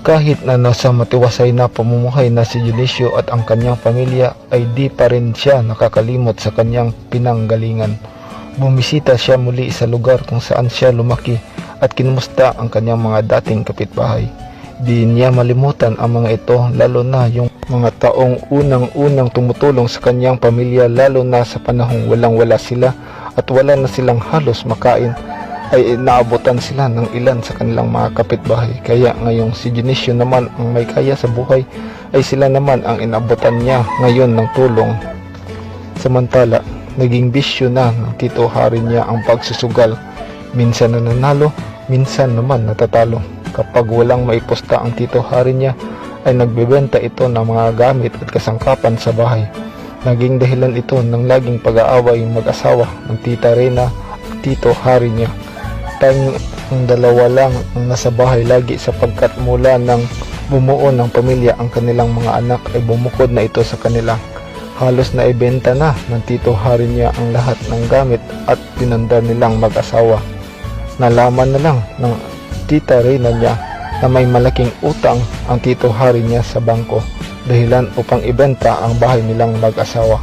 Kahit na nasa matiwasay na pamumuhay na si Dionisio at ang kanyang pamilya ay di pa rin siya nakakalimot sa kanyang pinanggalingan. Bumisita siya muli sa lugar kung saan siya lumaki at kinumusta ang kanyang mga dating kapitbahay. Di niya malimutan ang mga ito lalo na yung mga taong unang-unang tumutulong sa kanyang pamilya lalo na sa panahong walang-wala sila at wala na silang halos makain ay naabutan sila ng ilan sa kanilang mga kapitbahay. Kaya ngayong si Dionisio naman ang may kaya sa buhay ay sila naman ang inabutan niya ngayon ng tulong. Samantala, naging bisyo na ng tito hari niya ang pagsusugal. Minsan nananalo, minsan naman natatalo. Kapag walang maiposta ang tito hari niya, ay nagbebenta ito ng mga gamit at kasangkapan sa bahay. Naging dahilan ito ng laging pag-aaway mag-asawa ng tita Rena at tito hari niya. Tanging ang dalawa lang ang nasa bahay lagi sapagkat mula nang bumuo ng pamilya ang kanilang mga anak ay bumukod na ito sa kanila. Halos na ibenta na ng tito hari niya ang lahat ng gamit at pinanda nilang mag-asawa. Nalaman na lang ng tita Reyna niya na may malaking utang ang tito hari niya sa bangko dahilan upang ibenta ang bahay nilang mag-asawa.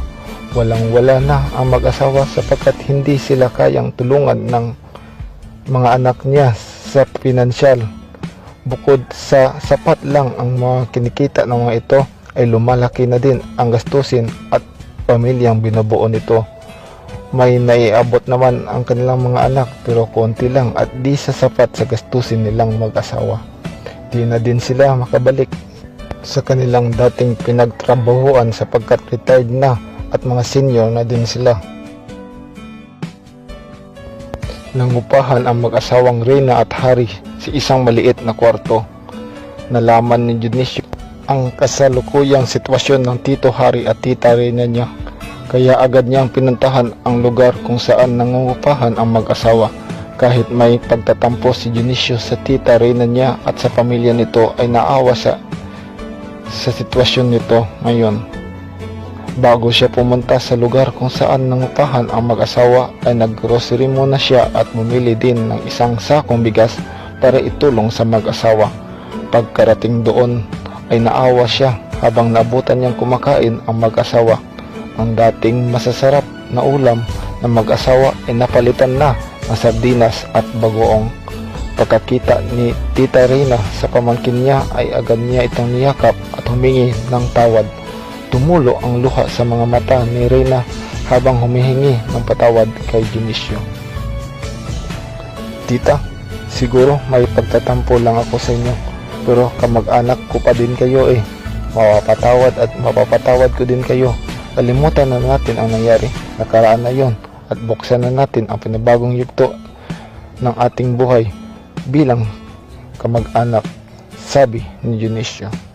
Walang wala na ang mag-asawa sapagkat hindi sila kayang tulungan ng mga anak niya sa pinansyal. Bukod sa sapat lang ang mga kinikita ng mga ito ay lumalaki na din ang gastusin at pamilyang binubuo nito. May naiabot naman ang kanilang mga anak pero konti lang at di sasapat sa gastusin nilang mag-asawa. Di na din sila makabalik sa kanilang dating pinagtrabahuan sapagkat retired na at mga senior na din sila. Nangupahan ang mag-asawang Reyna at Harry sa isang maliit na kwarto. Nalaman ni Dionisio ang kasalukuyang sitwasyon ng Tito Harry at Tita Reyna niya. Kaya agad niyang pinuntahan ang lugar kung saan nangungupahan ang mag-asawa. Kahit may pagtatampo si Dionisio sa Tita Reyna niya at sa pamilya nito ay naawa sa sa sitwasyon nito ngayon. Bago siya pumunta sa lugar kung saan nangupahan ang mag-asawa ay nag-grocery muna siya at bumili din ng isang sakong bigas para itulong sa mag-asawa. Pagkarating doon ay naawa siya habang nabutan niyang kumakain ang mag-asawa. Ang dating masasarap na ulam ng mag-asawa ay napalitan na ng sardinas at bagoong. Pagkakita ni Tita Reyna sa pamangkin niya ay agad niya itong niyakap at humingi ng tawad. Tumulo ang luha sa mga mata ni Reyna habang humihingi ng patawad kay Dionisio. Tita, siguro may pagtatampo lang ako sa inyo pero kamag-anak ko pa din kayo eh. Mapapatawad at mapapatawad ko din kayo. Kalimutan na natin ang nangyari. Nakaraan na yon at buksan na natin ang pinabagong yugto ng ating buhay bilang kamag-anak, sabi ni Dionisio.